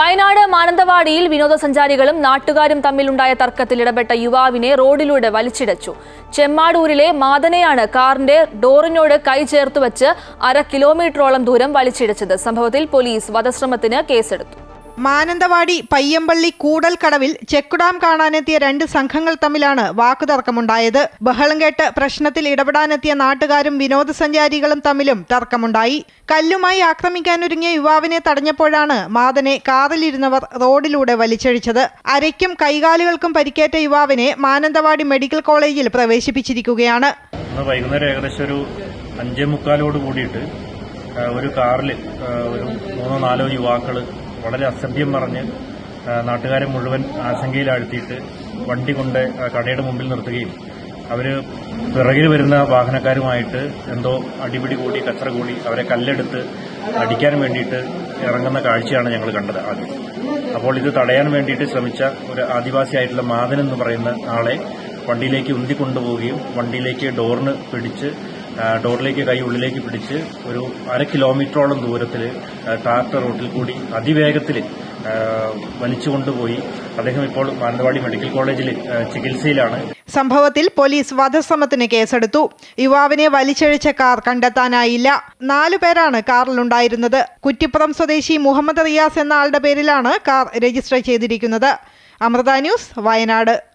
വയനാട് മാനന്തവാടിയിൽ വിനോദസഞ്ചാരികളും നാട്ടുകാരും തമ്മിലുണ്ടായ തർക്കത്തിൽ ഇടപെട്ട യുവാവിനെ റോഡിലൂടെ വലിച്ചിടച്ചു. ചെമ്മാടൂരിലെ മാതനെയാണ് കാറിന്റെ ഡോറിനോട് കൈ ചേർത്തുവച്ച് അര കിലോമീറ്ററോളം ദൂരം വലിച്ചിടച്ചത്. സംഭവത്തിൽ പോലീസ് വധശ്രമത്തിന് കേസെടുത്തു. മാനന്തവാടി പയ്യമ്പള്ളി കൂടൽക്കടവിൽ ചെക്കുഡാം കാണാനെത്തിയ രണ്ട് സംഘങ്ങൾ തമ്മിലാണ് വാക്കുതർക്കമുണ്ടായത്. ബഹളം കേട്ട് പ്രശ്നത്തിൽ ഇടപെടാനെത്തിയ നാട്ടുകാരും വിനോദസഞ്ചാരികളും തമ്മിലും തർക്കമുണ്ടായി. കല്ലുമായി ആക്രമിക്കാനൊരുങ്ങിയ യുവാവിനെ തടഞ്ഞപ്പോഴാണ് മാതനെ കാറിലിരുന്നവർ റോഡിലൂടെ വലിച്ചഴിച്ചത്. അരയ്ക്കും കൈകാലുകൾക്കും പരിക്കേറ്റ യുവാവിനെ മാനന്തവാടി മെഡിക്കൽ കോളേജിൽ പ്രവേശിപ്പിച്ചിരിക്കുകയാണ്. വൈകുന്നേരം ഏകദേശം ഒരു അഞ്ചേ മുക്കാലോട് കൂടിയിട്ട് ഒരു കാറിൽ ഒരു മൂന്നോ നാലോ യുവാക്കൾ വളരെ അസഭ്യം പറഞ്ഞ് നാട്ടുകാരെ മുഴുവൻ ആശങ്കയിലാഴ്ത്തിയിട്ട് വണ്ടി കൊണ്ട് കടയുടെ മുമ്പിൽ നിർത്തുകയും അവർ പിറകിൽ വരുന്ന വാഹനക്കാരുമായിട്ട് എന്തോ അടിപിടി കൂടി കച്ചറ കൂടി അവരെ കല്ലെടുത്ത് അടിക്കാൻ വേണ്ടിയിട്ട് ഇറങ്ങുന്ന കാഴ്ചയാണ് ഞങ്ങൾ കണ്ടത് ആദ്യം. അപ്പോൾ ഇത് തടയാൻ വേണ്ടിയിട്ട് ശ്രമിച്ച ഒരു ആദിവാസിയായിട്ടുള്ള മാതൻ എന്ന് പറയുന്ന ആളെ വണ്ടിയിലേക്ക് ഉന്തി കൊണ്ടുപോവുകയും വണ്ടിയിലേക്ക് ഡോറിന് പിടിച്ച് ഡോറിലേക്ക് കൈ ഉള്ളിലേക്ക് പിടിച്ച് ഒരു അര കിലോമീറ്ററോളം ദൂരത്തിൽ ടാർട്ട റോട്ടിൽ കൂടി അതിവേഗത്തിൽ വലിച്ചുകൊണ്ടുപോയി. അദ്ദേഹം ഇപ്പോൾ മാനന്തവാടി മെഡിക്കൽ കോളേജിൽ ചികിത്സയിലാണ്. സംഭവത്തിൽ പോലീസ് വധശ്രമത്തിന് കേസെടുത്തു. യുവാവിനെ വലിച്ചഴിച്ച കാർ കണ്ടെത്താനായില്ല. നാലു പേരാണ് കാറിലുണ്ടായിരുന്നത്. കുറ്റിപ്പുറം സ്വദേശി മുഹമ്മദ് റിയാസ് എന്ന ആളുടെ പേരിലാണ് കാർ രജിസ്റ്റർ ചെയ്തിരിക്കുന്നത്. അമൃത ന്യൂസ് വയനാട്.